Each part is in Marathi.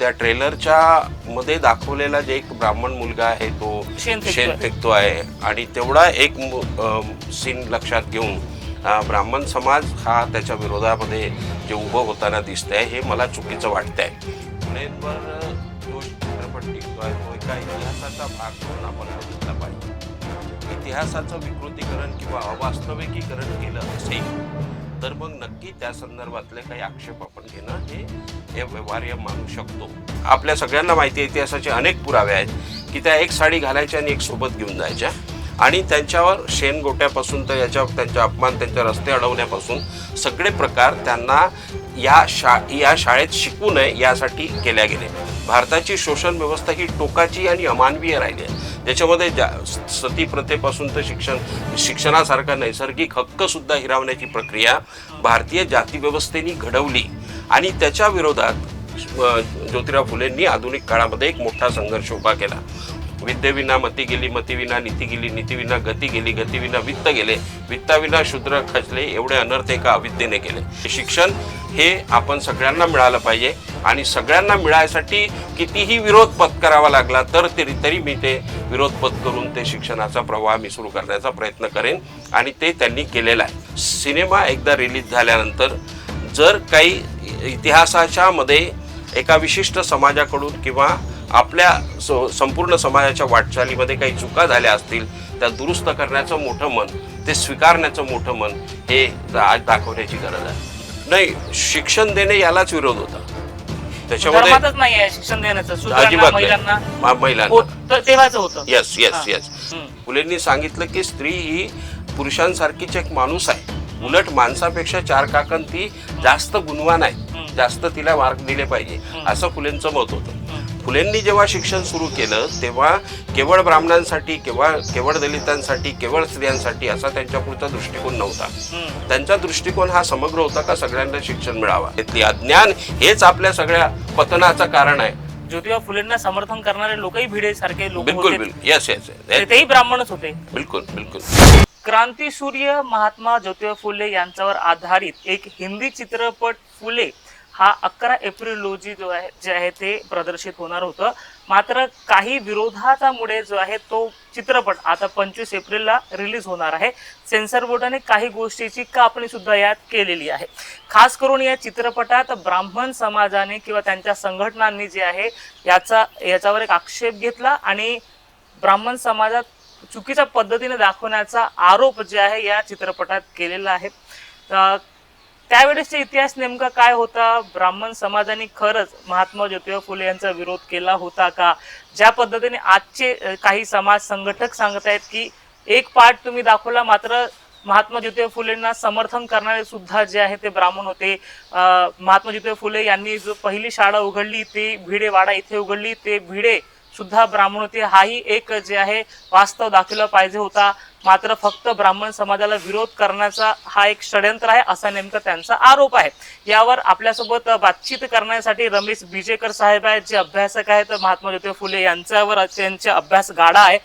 त्या ट्रेलरच्या मध्ये दाखवलेला जे एक ब्राह्मण मुलगा आहे तो शेण फेकतो आहे. आणि तेवढा एक सीन लक्षात घेऊन ब्राह्मण समाज हा त्याच्या विरोधामध्ये जे उभं होताना दिसतंय हे मला चुकीचं वाटतंय. चित्रपट तो एका इतिहासाचा भाग म्हणून आपण बघितला पाहिजे. इतिहासाचं विकृतीकरण किंवा अवास्तविकीकरण केलं असेल तर मग नक्की त्या संदर्भातले काही आक्षेप आपण घेणं हे हे व्यवहार्य मानू शकतो. आपल्या सगळ्यांना माहिती आहे इतिहासाचे अनेक पुरावे आहेत की त्या एक साडी घालायच्या आणि एक सोबत घेऊन जायच्या. आणि त्यांच्यावर शेण गोट्यापासून तर याच्या त्यांचा अपमान त्यांच्या रस्ते अडवण्यापासून सगळे प्रकार त्यांना या शा या शाळेत शिकू नये यासाठी केल्या गेले. भारताची शोषण व्यवस्था ही टोकाची आणि अमानवीय राहिली आहे. ज्याच्यामध्ये ज्या सती प्रथेपासून तर शिक्षण शिक्षणासारखा नैसर्गिक हक्कसुद्धा हिरावण्याची प्रक्रिया भारतीय जातीव्यवस्थेने घडवली. आणि त्याच्या विरोधात ज्योतिराव फुलेंनी आधुनिक काळामध्ये एक मोठा संघर्ष उभा केला. विद्येविना मती गेली मतीविना नीती गेली नीतीविना गती गेली गतीविना वित्त गेले वित्ताविना शूद्र खचले एवढे अनर्थ एका अविद्येने केले. शिक्षण हे आपण सगळ्यांना मिळालं पाहिजे आणि सगळ्यांना मिळायसाठी कितीही विरोध पत्करावा लागला तर तरी तरी मी ते विरोध पत्करून ते शिक्षणाचा प्रवाह मी सुरू करण्याचा प्रयत्न करेन आणि ते त्यांनी केलेला आहे. सिनेमा एकदा रिलीज झाल्यानंतर जर काही इतिहासाच्या मध्ये एका विशिष्ट समाजाकडून किंवा आपल्या स- संपूर्ण समाजाच्या वाटचालीमध्ये काही चुका झाल्या असतील त्या दुरुस्त करण्याचं मोठं मन ते स्वीकारण्याचं मोठं मन हे आज दाखवण्याची गरज आहे नाही शिक्षण देणे यालाच विरोध होता त्याच्यामध्ये नाही शिक्षण देण्याचं अजिबात. महिलांना तेव्हाच होतं येस येस. येस हम्म. फुलेंनी सांगितलं की स्त्री ही पुरुषांसारखीच एक माणूस आहे उलट माणसापेक्षा चार काकण ती जास्त गुणवान आहे. जास्त तिला मार्क दिले पाहिजे. असं फुलेंचं मत होतं. फुलेंनी जेव्हा शिक्षण सुरू केलं तेव्हा केवळ ब्राह्मणांसाठी केवळ केवळ दलितांसाठी केवळ स्त्रियांसाठी असा त्यांच्या पुढचा दृष्टिकोन नव्हता. त्यांचा दृष्टिकोन हा समग्र होता का सगळ्यांना शिक्षण मिळावा. इथली अज्ञान हेच आपल्या सगळ्या पतनाचं कारण आहे. ज्योतिबा फुलेंना समर्थन करणारे लोकही भिडे सारखे लोक बिलकुल होते. बिलकुल. येस येस तेही ब्राह्मणच होते. बिलकुल बिलकुल. क्रांतीसूर्य महात्मा ज्योतिबा फुले यांच्यावर आधारित एक हिंदी चित्रपट फुले हा अकरा एप्रिल रोजी जो आहे जे आहे ते प्रदर्शित होणार होतं. मात्र काही विरोधाच्यामुळे जो आहे तो चित्रपट आता पंचवीस एप्रिलला रिलीज होणार आहे. सेन्सर बोर्डाने काही गोष्टीची कापणी सुद्धा यात केलेली आहे. खास करून या चित्रपटात ब्राह्मण समाजाने किंवा त्यांच्या संघटनांनी जे आहे याचा याच्यावर एक आक्षेप घेतला आणि ब्राह्मण समाजात चुकीच्या पद्धतीने दाखवण्याचा आरोप जे आहे या चित्रपटात केलेला आहे. त्यावेळेसचा इतिहास नेमका काय होता? ब्राह्मण समाजाने खरंच महात्मा ज्योतिबा फुले यांचा विरोध केला होता का? ज्या पद्धतीने आजचे काही समाज संघटक सांगत आहेत की एक पार्ट तुम्ही दाखवला मात्र महात्मा ज्योतिबा फुलेंना समर्थन करणारे सुद्धा जे आहे ते ब्राह्मण होते. महात्मा ज्योतिबा फुले यांनी जो पहिली शाळा उघडली ती भिडेवाडा इथे उघडली. ते भिडे सुद्धा ब्राह्मण होते हाही एक जे आहे वास्तव दाखवला पाहिजे होता. मात्र फक्त ब्राह्मण समाजाला विरोध करण्याचा हा एक षडयंत्र आहे असा नेमका त्यांचा आरोप आहे. यावर आपल्यासोबत बातचीत करण्यासाठी रमेश बिजेकर साहेब आहेत जे अभ्यासक आहेत. महात्मा ज्योतिबा फुले यांच्यावर त्यांचे अभ्यास गाडा आहे.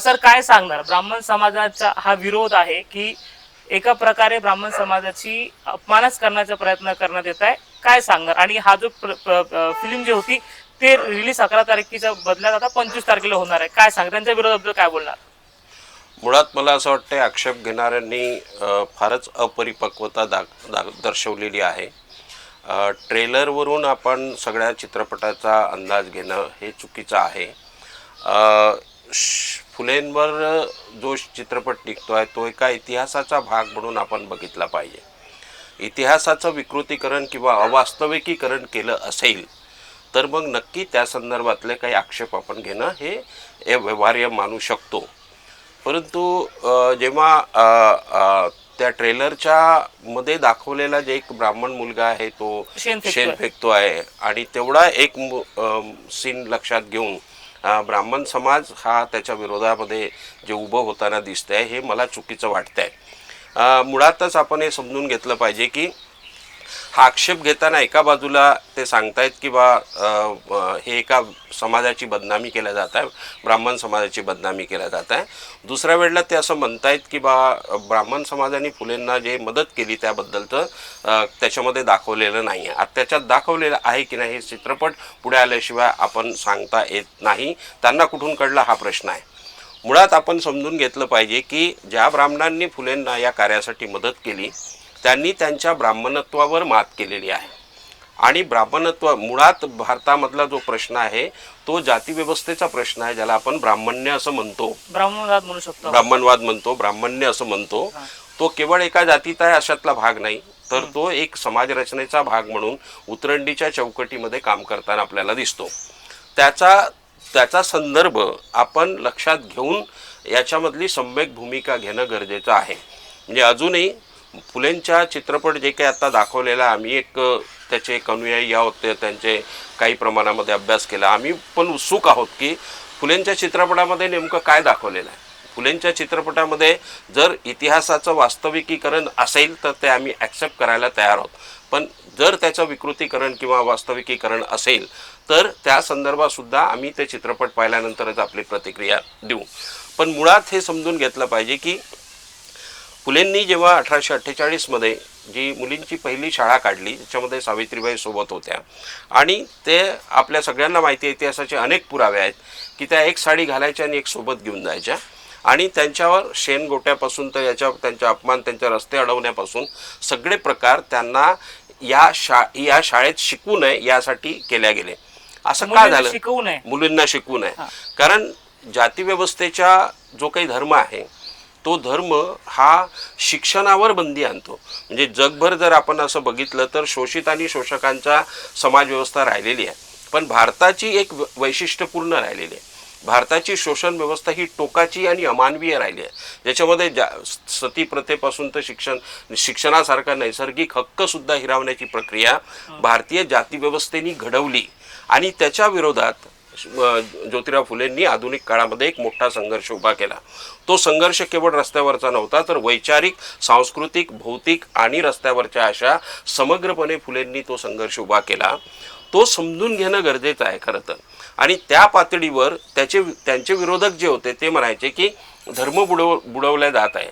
सर काय सांगणार? ब्राह्मण समाजाचा हा विरोध आहे की एका प्रकारे ब्राह्मण समाजाची अपमानच करण्याचा प्रयत्न करण्यात येत आहे? काय सांगणार? आणि हा जो फिल्म जी होती ते रिलीज अकरा तारखेच्या बदल्यात आता पंचवीस तारखेला होणार आहे. काय सांग? त्यांच्या विरोधाबद्दल काय बोलणार? मुळात मला असं वाटतं आक्षेप घेणाऱ्यांनी फारच अपरिपक्वता दाख दाख दर्शवलेली आहे. ट्रेलरवरून आपण सगळ्या चित्रपटाचा अंदाज घेणं हे चुकीचं आहे. श- फुलेंवर जो चित्रपट निघतो आहे तो एका इतिहासाचा भाग म्हणून आपण बघितला पाहिजे. इतिहासाचं विकृतीकरण किंवा अवास्तविकीकरण केलं असेल तर मग नक्की त्या संदर्भातले काही आक्षेप आपण घेणं हे व्यवहार्य मानू शकतो. परंतु जेव्हा त्या ट्रेलरच्या मध्ये दाखवलेला जे एक ब्राह्मण मुलगा आहे तो शेण फेकतो आहे. आणि तेवढा एक सीन लक्षात घेऊन ब्राह्मण समाज हा त्याच्या विरोधामध्ये जे उभं होताना दिसतंय हे मला चुकीचं वाटतंय. मुळातच आपण हे समजून घेतलं पाहिजे की हा आक्षेप घेताना एका बाजूला ते सांगतायत की बा हे एका समाजाची बदनामी केल्या जात आहे ब्राह्मण समाजाची बदनामी केल्या जात आहे. दुसऱ्या वेळेला ते असं म्हणतायत की बा ब्राह्मण समाजाने फुलेंना जे मदत केली त्याबद्दलचं त्याच्यामध्ये दाखवलेलं नाही आहे. अत्याच्यात त्याच्यात दाखवलेलं आहे की नाही हे चित्रपट पुढे आल्याशिवाय आपण सांगता येत नाही. त्यांना कुठून कळला हा प्रश्न आहे. मुळात आपण समजून घेतलं पाहिजे की ज्या ब्राह्मणांनी फुलेंना या कार्यासाठी मदत केली त्यांनी त्यांच्या ब्राह्मणत्वावर मात केलेली आहे. आणि ब्राह्मणत्व मुळात भारतामधला जो प्रश्न आहे तो जातीव्यवस्थेचा प्रश्न आहे ज्याला आपण ब्राह्मण्य असं म्हणतो. ब्राह्मणवाद म्हणू शकतो. ब्राह्मणवाद म्हणतो ब्राह्मण्य असं म्हणतो. तो केवळ एका जातीत आहे अशातला भाग नाही. तर तो एक समाज रचनेचा भाग म्हणून उतरंडीच्या चौकटीमध्ये काम करताना आपल्याला दिसतो. त्याचा त्याचा संदर्भ आपण लक्षात घेऊन याच्यामधली सम्यक भूमिका घेणं गरजेचं आहे. म्हणजे अजूनही फुलेंच्या चित्रपट जे काही आता दाखवलेला आम्ही एक त्याचे एक अनुयायी आहोत ते त्यांचे काही प्रमाणामध्ये अभ्यास केला. आम्ही पण उत्सुक आहोत की फुलेंच्या चित्रपटामध्ये नेमकं काय दाखवलेलं आहे? फुलेंच्या चित्रपटामध्ये जर इतिहासाचं वास्तविकीकरण असेल तर ते आम्ही ॲक्सेप्ट करायला तयार आहोत. पण जर त्याचं विकृतीकरण किंवा वास्तविकीकरण असेल तर त्या संदर्भातसुद्धा आम्ही ते चित्रपट पाहिल्यानंतरच आपली प्रतिक्रिया देऊ. पण मुळात हे समजून घेतलं पाहिजे की फुलेंनी जेव्हा अठराशे अठ्ठेचाळीसमध्ये जी मुलींची पहिली शाळा काढली त्याच्यामध्ये सावित्रीबाई सोबत होत्या. आणि ते आपल्या सगळ्यांना माहिती आहे इतिहासाचे अनेक पुरावे आहेत की त्या एक साडी घालायच्या आणि एक सोबत घेऊन जायच्या. आणि त्यांच्यावर शेणगोट्यापासून तर याच्या त्यांच्या अपमान त्यांच्या रस्ते अडवण्यापासून सगळे प्रकार त्यांना या शा या शाळेत शिकू नये यासाठी केल्या गेले. असं का झालं? शिकवू नये. मुलींना शिकवू नये. कारण जातीव्यवस्थेच्या जो काही धर्म आहे तो धर्म हा शिक्षणावर बंदी आणतो. म्हणजे जगभर जर आपण असं बघितलं तर शोषित आणि शोषकांचा समाजव्यवस्था राहिलेली आहे. पण भारताची एक वैशिष्ट्यपूर्ण राहिलेली आहे. भारताची शोषण व्यवस्था ही टोकाची आणि अमानवीय राहिली आहे. ज्याच्यामध्ये जा सती प्रथेपासून तर शिक्षण शिक्षणासारखा नैसर्गिक हक्कसुद्धा हिरावण्याची प्रक्रिया भारतीय जातीव्यवस्थेने घडवली. आणि त्याच्या विरोधात ज्योतिराव फुलेंनी आधुनिक काळामध्ये एक मोठा संघर्ष उभा केला. तो संघर्ष केवळ रस्त्यावरचा नव्हता तर वैचारिक सांस्कृतिक भौतिक आणि रस्त्यावरच्या अशा समग्रपणे फुलेंनी तो संघर्ष उभा केला. तो समजून घेणं गरजेचं आहे खरं तर. आणि त्या पातळीवर त्याचे त्यांचे विरोधक जे होते ते म्हणायचे की धर्म बुडव बुडवला जात आहे.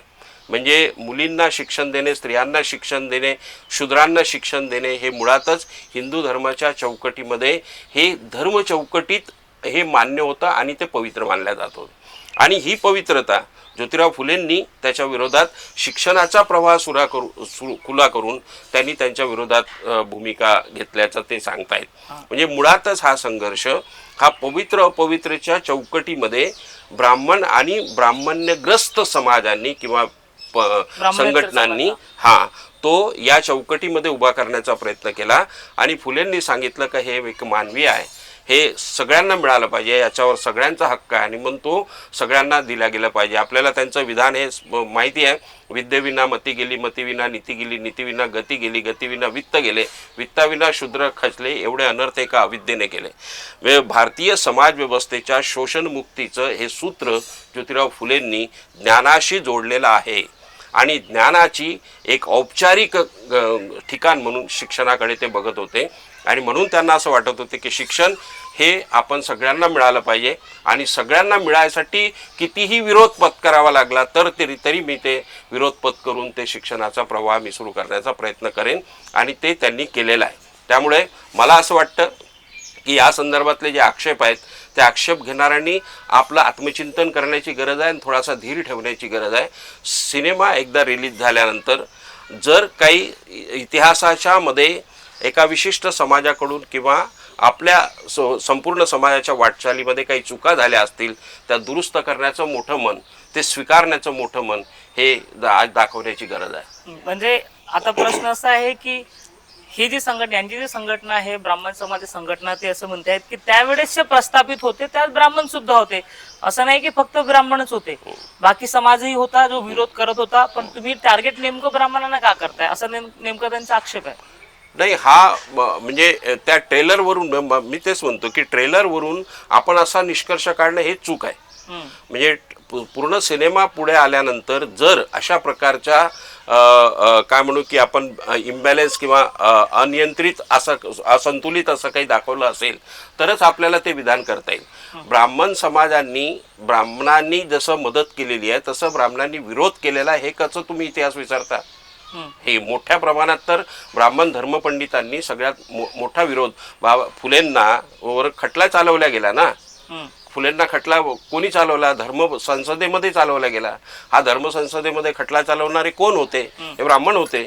म्हणजे मुलींना शिक्षण देणे स्त्रियांना शिक्षण देणे शूद्रांना शिक्षण देणे हे मुळातच हिंदू धर्माच्या चौकटीमध्ये हे धर्म चौकटीत हे मान्य होतं आणि ते पवित्र मानल्या जात होतं. आणि ही पवित्रता ज्योतिराव फुलेंनी त्याच्या विरोधात शिक्षणाचा प्रवाह सुरा करू सुरू खुला करून त्यांनी त्यांच्या विरोधात भूमिका घेतल्याचं ते सांगतायत. म्हणजे मुळातच हा संघर्ष हा पवित्र अपवित्रच्या चौकटीमध्ये ब्राह्मण आणि ब्राह्मण्यग्रस्त समाजांनी किंवा संघटनांनी हा तो या चौकटीमध्ये उभा करण्याचा प्रयत्न केला आणि फुलेंनी सांगितलं का हे एक मानवी आहे. हे सगळ्यांना मिळालं पाहिजे याच्यावर सगळ्यांचा हक्क आहे आणि म्हणून तो सगळ्यांना दिला गेला पाहिजे. आपल्याला त्यांचं विधान हे माहिती आहे. विद्येविना मती गेली मतीविना नीती गेली नीतीविना गती गेली गतीविना वित्त गेले वित्ताविना शूद्र खचले एवढे अनर्थ एका अविद्येने केले. वे भारतीय समाज व्यवस्थेच्या शोषणमुक्तीचं हे सूत्र ज्योतिराव फुलेंनी ज्ञानाशी जोडलेलं आहे. आणि ज्ञानाची एक औपचारिक ठिकाण म्हणून शिक्षणाकडे ते बघत होते. आणि म्हणून त्यांना असं वाटत होते की शिक्षण हे आपण सगळ्यांना मिळालं पाहिजे. आणि सगळ्यांना मिळायसाठी कितीही विरोध पत्करावा लागला तर तरी तरी मी ते विरोध पत्करून ते शिक्षणाचा प्रवाह मी सुरू करण्याचा प्रयत्न करेन. आणि ते त्यांनी केलेला आहे. त्यामुळे मला असं वाटतं की या संदर्भातले जे आक्षेप आहेत ते आक्षेप घेणाऱ्यांनी आपलं आत्मचिंतन करण्याची गरज आहे आणि थोडासा धीर ठेवण्याची गरज आहे. सिनेमा एकदा रिलीज झाल्यानंतर जर काही इतिहासाच्या मध्ये एका विशिष्ट समाजाकडून किंवा आपल्या स- संपूर्ण समाजाच्या वाटचालीमध्ये काही चुका झाल्या असतील त्या दुरुस्त करण्याचं मोठं मन ते स्वीकारण्याचं मोठं मन हे आज दाखवण्याची गरज आहे. म्हणजे आता प्रश्न असा आहे की ही जी संघटना यांची जी संघटना आहे ब्राह्मण समाज संघटना ते असं म्हणतायत की त्यावेळेस जे प्रस्थापित होते त्यात ब्राह्मण सुद्धा होते. असं नाही की फक्त ब्राह्मणच होते. बाकी समाजही होता जो विरोध करत होता पण तुम्ही टार्गेट नेमकं ब्राह्मणांना का करताय? असं नेम- नेमकं त्यांचा आक्षेप आहे. नाही हा म्हणजे त्या ट्रेलरवरून म- मी तेच म्हणतो की ट्रेलरवरून आपण असा निष्कर्ष काढणं हे चूक आहे. म्हणजे पूर्ण सिनेमा पुढे आल्यानंतर जर अशा प्रकारच्या काय म्हणू की आपण इम्बॅलन्स किंवा अनियंत्रित असं असंतुलित असं काही दाखवलं असेल तरच आपल्याला ते विधान करता येईल ब्राह्मण समाजांनी ब्राह्मणांनी जसं मदत केलेली आहे तसं ब्राह्मणांनी विरोध केलेला आहे हे कसं तुम्ही इतिहास विचारता. हे मोठ्या प्रमाणात तर ब्राह्मण धर्मपंडितांनी सगळ्यात मोठा विरोध बाबा फुलेंना वर खटला चालवला गेला ना. फुलेंना खटला कोणी चालवला? धर्म संसदेमध्ये चालवला गेला. हा धर्म संसदेमध्ये खटला चालवणारे कोण होते? हे ब्राह्मण होते.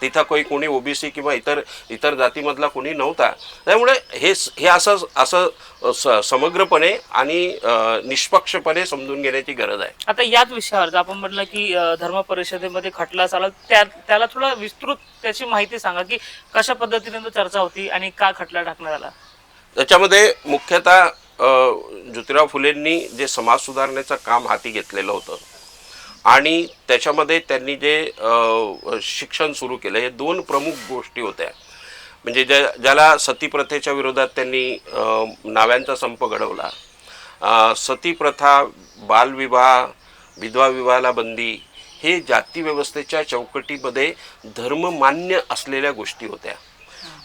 तिथं काही कोणी ओबीसी किंवा इतर इतर जातीमधला कोणी नव्हता. त्यामुळे हे हे असं असं समग्रपणे आणि निष्पक्षपणे समजून घेण्याची गरज आहे. आता याच विषयावर आपण म्हटलं की धर्म परिषदेमध्ये खटला चालला त्या त्याला थोडं विस्तृत त्याची माहिती सांगा की कशा पद्धतीने चर्चा होती आणि का खटला टाकण्यात आला? त्याच्यामध्ये मुख्यतः ज्योतिराव फुलेंनी जे समाज सुधारण्याचं काम हाती घेतलेलं होतं आणि त्याच्यामध्ये त्यांनी जे शिक्षण सुरू केलं हे दोन प्रमुख गोष्टी होत्या. म्हणजे ज्या ज्याला सतीप्रथेच्या विरोधात त्यांनी नाव्यांचा संप घडवला. सतीप्रथा बालविवाह विधवा विवाहाला बंदी हे जातीव्यवस्थेच्या चौकटीमध्ये धर्ममान्य असलेल्या गोष्टी होत्या.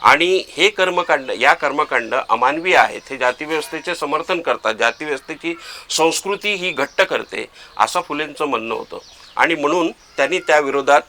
आणि हे कर्मकांड या कर्मकांड अमानवीय आहेत. हे जाती व्यवस्थेचे समर्थन करतात. जाती व्यवस्थेची संस्कृती ही घट्ट करते असं फुलेंचं म्हणणं होतं. आणि म्हणून त्यांनी त्या विरोधात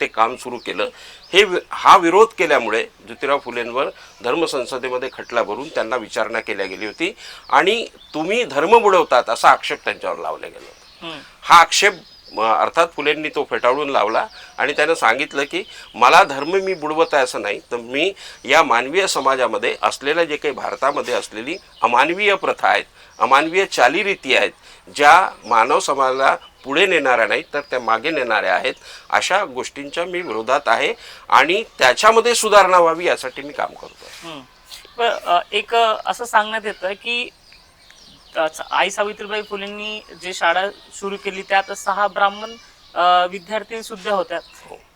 ते काम सुरू केलं. हे हा विरोध केल्यामुळे ज्योतिराव फुलेंवर धर्मसंसदेमध्ये खटला भरून त्यांना विचारणा केल्या गेली होती. आणि तुम्ही धर्म बुडवतात असा आक्षेप त्यांच्यावर लावला गेला होता. हा आक्षेप मग अर्थात फुलेंनी तो फेटाळून लावला आणि त्यानं सांगितलं की मला धर्म मी बुडवत आहे असं नाही तर मी या मानवीय समाजामध्ये असलेल्या जे काही भारतामध्ये असलेली अमानवीय प्रथा आहेत अमानवीय चालीरीती आहेत ज्या मानव समाजाला पुढे नेणाऱ्या नाहीत तर त्या मागे नेणाऱ्या आहेत अशा गोष्टींच्या मी विरोधात आहे आणि त्याच्यामध्ये सुधारणा व्हावी यासाठी मी काम करतो पण, एक असं सांगण्यात येतं की आई सावित्रीबाई फुलेंनी जे शाळा सुरू केली त्यात सहा ब्राह्मण विद्यार्थी सुद्धा होत्या.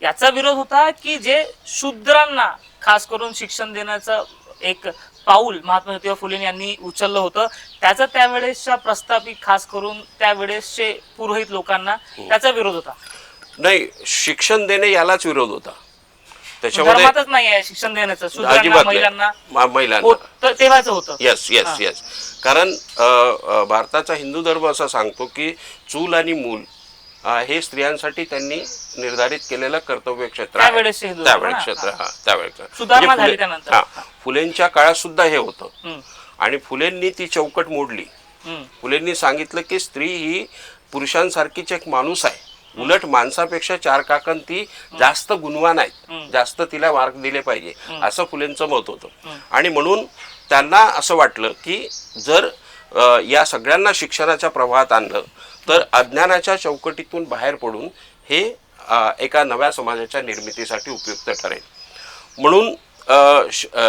याचा विरोध होता की जे शूद्रांना खास करून शिक्षण देण्याचं एक पाऊल महात्मा ज्योतिबा फुले यांनी उचललं होतं त्याचा त्यावेळेसच्या प्रस्थापित खास करून त्यावेळेसचे पुरोहित लोकांना त्याचा विरोध होता. नाही शिक्षण देणे यालाच विरोध होता. त्याच्यामध्ये धर्मातच नाही आहे शिक्षण देण्याचं. अजिबात महिलांना नाही. मा- महिलांना. तर तेव्हाच होतं. येस येस येस कारण अ, अ, भारताचा हिंदू धर्म असा सांगतो की चूल आणि मूल अ, हे स्त्रियांसाठी त्यांनी निर्धारित केलेलं कर्तव्य क्षेत्र आहे. त्यावेळेसचे हिंदू धर्म त्यावेळेस ना? क्षेत्र हा त्यावेळेस. सुधारणा म्हणजे झाली फुले- त्यानंतर. हा, फुलेंच्या काळात सुद्धा हे होतं. हम्म, आणि फुलेंनी ती चौकट मोडली. हम्म, फुलेंनी सांगितलं की स्त्री ही पुरुषांसारखीच एक माणूस आहे. उलट माणसापेक्षा चार काकण ती जास्त गुणवान आहेत. जास्त तिला मार्क दिले पाहिजे. असं फुलेंचं मत होतं. आणि म्हणून त्यांना असं वाटलं की जर या सगळ्यांना शिक्षणाच्या प्रवाहात आणलं तर अज्ञानाच्या चौकटीतून बाहेर पडून हे एका नव्या समाजाच्या निर्मितीसाठी उपयुक्त ठरेल. म्हणून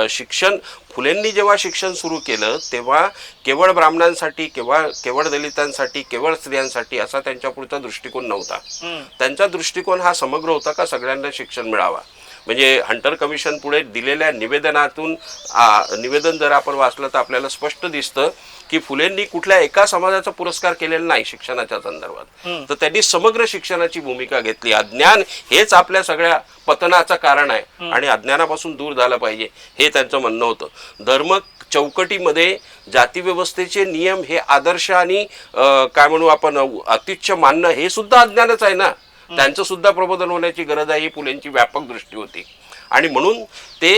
शिक्षण फुलेंनी जेव्हा शिक्षण सुरू केलं तेव्हा केवळ ब्राह्मणांसाठी केवळ केवळ दलितांसाठी केवळ स्त्रियांसाठी असा त्यांच्या पुढचा दृष्टिकोन नव्हता. त्यांचा दृष्टिकोन हा समग्र होता का सगळ्यांना शिक्षण मिळावा म्हणजे हंटर कमिशन पुढे दिलेल्या निवेदनातून निवेदन जर आपण वाचलं तर आपल्याला स्पष्ट दिसतं की फुलेंनी कुठल्या एका समाजाचा पुरस्कार केलेला नाही शिक्षणाच्या संदर्भात. तर त्यांनी समग्र शिक्षणाची भूमिका घेतली. अज्ञान हेच आपल्या सगळ्या पतनाचं कारण आहे. आणि अज्ञानापासून दूर झालं पाहिजे हे त्यांचं म्हणणं होतं. धर्म चौकटीमध्ये जातीव्यवस्थेचे नियम हे आदर्श आणि काय म्हणू आपण अ, अत्युच्च मानणं हे सुद्धा अज्ञानच आहे ना? त्यांचं सुद्धा प्रबोधन होण्याची गरज आहे ही पुलेंची व्यापक दृष्टी होती. आणि म्हणून ते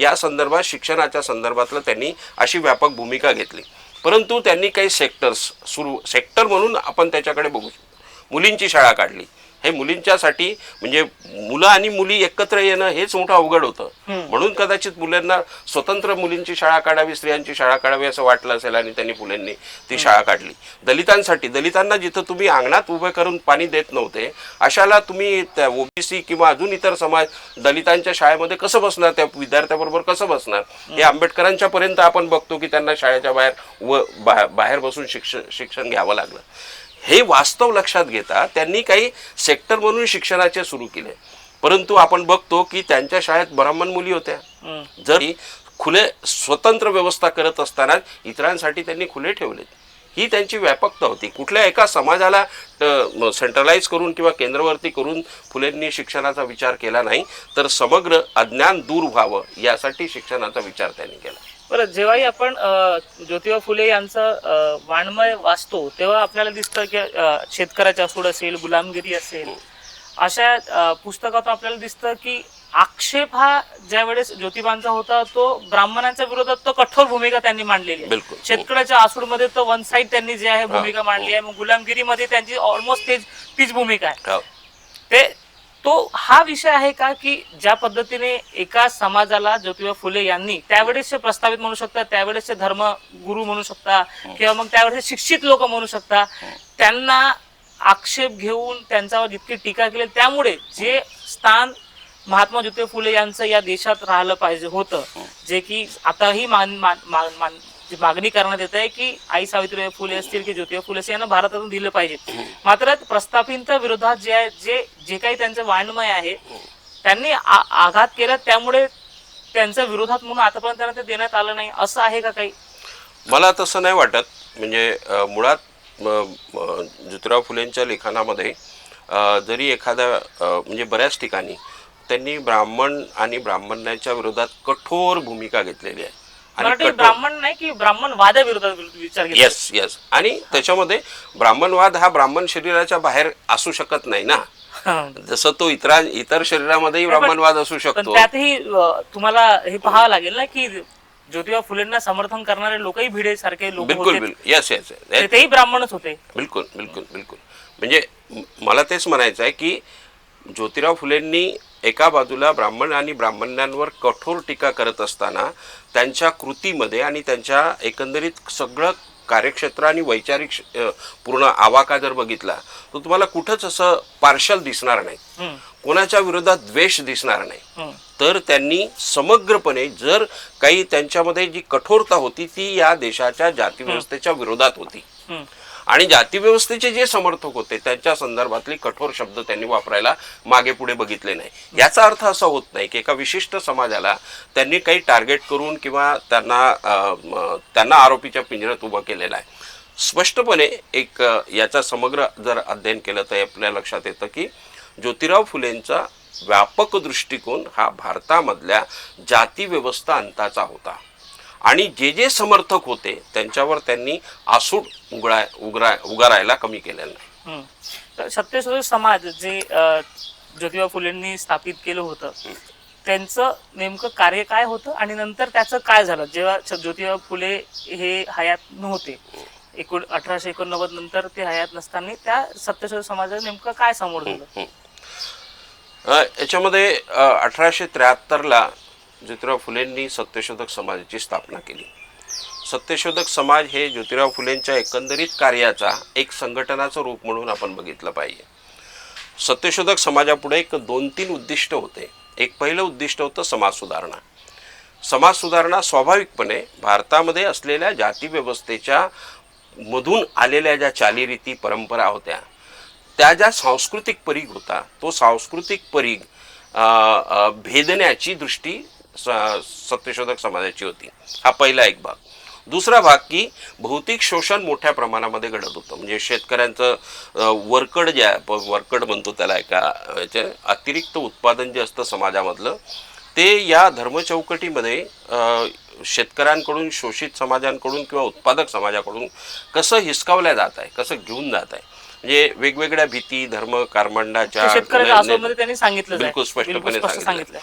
या संदर्भात शिक्षणाच्या संदर्भातलं त्यांनी अशी व्यापक भूमिका घेतली. परंतु त्यांनी काही सेक्टर्स सुरू सेक्टर म्हणून आपण त्याच्याकडे बघू शकतो. मुलींची शाळा काढली. हे मुलींच्यासाठी म्हणजे मुलं आणि मुली एकत्र येणं हेच मोठं अवघड होतं. म्हणून कदाचित मुलांना स्वतंत्र मुलींची शाळा काढावी स्त्रियांची शाळा काढावी असं वाटलं असेल आणि त्यांनी फुलेंनी ती शाळा काढली. दलितांसाठी दलितांना जिथं तुम्ही अंगणात उभे करून पाणी देत नव्हते अशाला तुम्ही त्या ओबीसी किंवा अजून इतर समाज दलितांच्या शाळेमध्ये कसं बसणार त्या विद्यार्थ्याबरोबर कसं बसणार? हे आंबेडकरांच्या पर्यंत आपण बघतो की त्यांना शाळेच्या बाहेर व बाहेर बसून शिक्षण शिक्षण घ्यावं लागलं. हे वास्तव लक्षात घेता त्यांनी काही सेक्टर म्हणून शिक्षणाचे सुरू केले. परंतु आपण बघतो की त्यांच्या शाळेत ब्राह्मण मुली होत्या. जर खुले स्वतंत्र व्यवस्था करत असताना इतरांसाठी त्यांनी खुले ठेवलेत. ही त्यांची व्यापकता होती. कुठल्या एका समाजाला सेंट्रलाइज करून किंवा केंद्रवर्ती करून फुलेंनी शिक्षणाचा विचार केला नाही तर समग्र अज्ञान दूर व्हावं यासाठी शिक्षणाचा विचार त्यांनी केला. बरं जेव्हाही आपण ज्योतिबा फुले यांचं अ, वाङ्मय वाचतो तेव्हा आपल्याला दिसतं की अ, शेतकऱ्याचा असूड असेल गुलामगिरी असेल अशा पुस्तकातून आपल्याला दिसतं की आक्षेप हा ज्या वेळेस ज्योतिबांचा होता तो ब्राह्मणांच्या विरोधात तो कठोर भूमिका त्यांनी मांडलेली आहे. बिलकुल. शेतकऱ्याच्या आसूडमध्ये तो वन साईड त्यांनी जे आहे भूमिका मांडली आहे मग गुलामगिरीमध्ये त्यांची ऑलमोस्ट तेच तीच भूमिका आहे. हो. ते तो हा विषय आहे का की ज्या पद्धतीने एका समाजाला ज्योतिबा फुले यांनी त्यावेळेसचे प्रस्तावित म्हणू शकता त्यावेळेसचे धर्म गुरु म्हणू शकता किंवा मग त्यावेळेस शिक्षित लोक म्हणू शकता त्यांना आक्षेप घेऊन त्यांच्यावर जितकी टीका केली त्यामुळे जे स्थान महात्मा ज्योतिबा फुले यांचं या देशात राहिलं पाहिजे होतं. जे की आताही मान मान- मान- मान- जी मागणी करण्यात येत आहे की आई सावित्रीबाई फुले असतील की ज्योतिबा फुले असतील यांना भारतातून दिलं पाहिजे. मात्र प्रस्थापित विरोधात जे आहे जे जे काही त्यांचं वाङ्मय आहे त्यांनी आ- आघात केला त्यामुळे त्यांच्या विरोधात म्हणून आतापर्यंत त्यांना ते देण्यात आलं नाही. असं आहे का काही? मला तसं नाही वाटत. म्हणजे मुळात ज्योतिराव फुलेंच्या लेखनामध्ये जरी एखाद्या म्हणजे बऱ्याच ठिकाणी त्यांनी ब्राह्मण आणि ब्राह्मणाच्या विरोधात कठोर भूमिका घेतलेली आहे. आणि मराठी ब्राह्मण नाही की ब्राह्मण वादाविरोधात विचार येस येस आणि त्याच्यामध्ये ब्राह्मणवाद हा ब्राह्मण शरीराच्या बाहेर असू शकत नाही ना. हं. जसं तो इतरा इतर शरीरामध्येही ब्राह्मणवाद असू पण शकतो त्यातही अं, तुम्हाला हे पाहावं लागेल ना की ज्योतिबा फुलेंना समर्थन करणारे लोकही भिडे सारखे लोक बिलकुल होते. बिलकुल. येस येस तेही ब्राह्मणच होते. बिलकुल बिलकुल बिलकुल. म्हणजे म- मला तेच म्हणायचं आहे की ज्योतिराव फुलेंनी एका बाजूला ब्राह्मण आणि ब्राह्मणांवर कठोर टीका करत असताना त्यांच्या कृतीमध्ये आणि त्यांच्या एकंदरीत सगळं कार्यक्षेत्र आणि वैचारिक पूर्ण आवाका जर बघितला तर तुम्हाला कुठंच असं पार्शल दिसणार नाही कोणाच्या विरोधात द्वेष दिसणार नाही. तर त्यांनी समग्रपणे जर काही त्यांच्यामध्ये जी कठोरता होती ती या देशाच्या जातीव्यवस्थेच्या विरोधात होती. आणि जातीव्यवस्थेचे जे समर्थक होते त्यांच्या संदर्भातले कठोर शब्द त्यांनी वापरायला मागे पुढे बघितले नाही. याचा अर्थ असा होत नाही की एका विशिष्ट समाजाला त्यांनी काही टार्गेट करून किंवा त्यांना त्यांना आरोपीच्या पिंजऱ्यात उभं केलेलं आहे. स्पष्टपणे एक याचा समग्र जर अध्ययन केलं तर आपल्या लक्षात येतं की ज्योतिराव फुलेंचा व्यापक दृष्टिकोन हा भारतामधल्या जाती व्यवस्था अंताचा होता. आणि जे जे समर्थक होते त्यांच्यावर त्यांनी आसूड उघडा उघडा उगारायला कमी केलेलं नाही. तर सत्यशोधक समाज जे ज्योतिबा फुलेंनी स्थापित केलं होतं त्यांचं नेमकं कार्य काय होतं आणि नंतर त्याचं काय झालं? जेव्हा ज्योतिबा फुले हे हयात नव्हते एकोण अठराशे एकोणनव्वद नंतर ते हयात नसताना त्या सत्यशोधक समाजाला नेमकं काय समोर गेलं याच्यामध्ये अठराशे त्र्याहत्तरला ज्योतिराव फुलेंनी सत्यशोधक समाजाची स्थापना केली. सत्यशोधक समाज हे ज्योतिराव फुलेंच्या एकंदरीत कार्याचा एक संघटनाचं रूप म्हणून आपण बघितलं पाहिजे. सत्यशोधक समाजापुढे एक दोन तीन उद्दिष्ट होते. एक पहिलं उद्दिष्ट होतं समाज सुधारणा. समाज सुधारणा स्वाभाविकपणे भारतामध्ये असलेल्या जातीव्यवस्थेच्या मधून आलेल्या ज्या चालीरीती परंपरा होत्या त्या ज्या सांस्कृतिक परीघ होता तो सांस्कृतिक परीघ भेदण्याची दृष्टी सत्यशोधक समाजाची होती. हा पहिला एक भाग. दुसरा भाग की भौतिक शोषण मोठ्या प्रमाणामध्ये घडत होतं. म्हणजे शेतकऱ्यांचं वरकड जे वरकड म्हणतो त्याला एका याचे अतिरिक्त उत्पादन जे असतं समाजामधलं ते या धर्मचौकटीमध्ये शेतकऱ्यांकडून शोषित समाजांकडून किंवा उत्पादक समाजाकडून कसं हिसकावल्या जात आहे कसं घेऊन जात आहे. म्हणजे वेगवेगळ्या भीती धर्म कर्मंडाच्या बिलकुल स्पष्टपणे स्पष्ट सांगितलं सांगितलं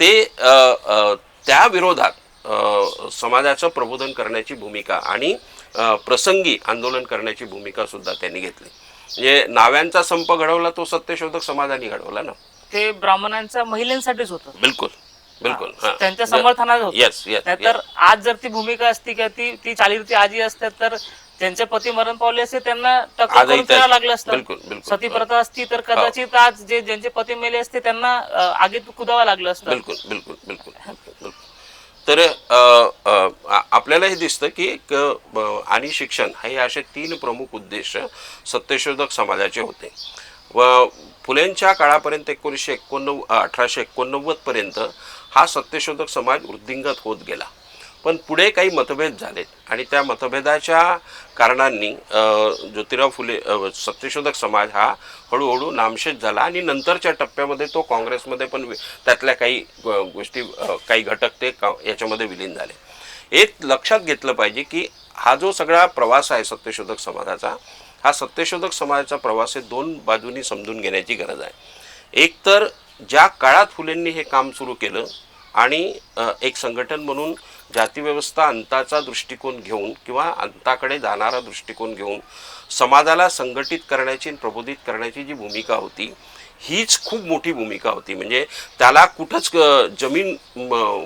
ते त्या विरोधात समाजाचं प्रबोधन करण्याची भूमिका आणि प्रसंगी आंदोलन करण्याची भूमिका सुद्धा त्यांनी घेतली. म्हणजे नाव्यांचा संप घडवला तो सत्यशोधक समाजाने घडवला ना. ते ब्राह्मणांच्या महिलांसाठीच होतं. बिलकुल बिलकुल. हा. त्यांच्या समर्थनात होतं. येस येस नाहीतर आज जर ती भूमिका असती किंवा ती ती चालीरीती आजी असतात तर ज्यांचे पती मरण पावले असते त्यांना टक्कर आजही करून फिरावं त्या- लागलं असतं. बिलकुल. सती प्रथा असती तर कदाचित आज जे ज्यांचे पती मेले असते त्यांना अं, आगीत कुदावं लागलं असतं. बिलकुल बिलकुल बिलकुल बिलकुल. तर अ, अ, आ- आपल्याला हे दिसतं की एक, अ, आणि शिक्षण हे असे तीन प्रमुख उद्देश सत्यशोधक समाजाचे होते. व फुलेंच्या काळापर्यंत एकोणीसशे एकोणनव्वद अठराशे एकोणनव्वद पर्यंत हा सत्यशोधक समाज वृद्धिंगत होत गेला. पण पुढे काही मतभेद झालेत. आणि त्या मतभेदाच्या कारणांनी ज्योतिराव फुले सत्यशोधक समाज हा हळूहळू नामशेष झाला आणि नंतरच्या टप्प्यामध्ये तो काँग्रेसमध्ये पण त्यातल्या काही गोष्टी काही घटक ते का याच्यामध्ये विलीन झाले. एक लक्षात घेतलं पाहिजे की हा जो सगळा प्रवास आहे सत्यशोधक समाजाचा हा सत्यशोधक समाजाचा प्रवास हे दोन बाजूनी समजून घेण्याची गरज आहे. एक तर ज्या काळात फुलेंनी हे काम सुरू केलं आणि एक संघटन म्हणून जातीव्यवस्था अंताचा दृष्टिकोन घेऊन किंवा अंताकडे जाणारा दृष्टिकोन घेऊन समाजाला संघटित करण्याची आणि प्रबोधित करण्याची जी भूमिका होती हीच खूप मोठी भूमिका होती. म्हणजे त्याला कुठंच जमीन म,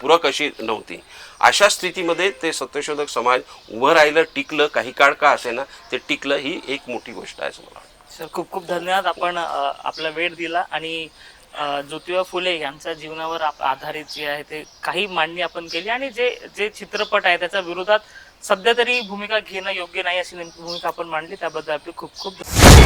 पूरक अशी नव्हती. अशा स्थितीमध्ये ते सत्यशोधक समाज उभं राहिलं टिकलं काही काळ का असे ना ते टिकलं ही एक मोठी गोष्ट आहे असं मला वाटतं. सर खूप खूप धन्यवाद. आपण आपला वेळ दिला आणि ज्योतिबा फुले यांच्या जीवनावर आधारित जे आहे ते काही मांडणी आपण केली आणि जे जे चित्रपट आहे त्याच्या विरोधात सध्या तरी भूमिका घेणं योग्य नाही अशी नेमकी भूमिका आपण मांडली. त्याबद्दल आपली खूप खूप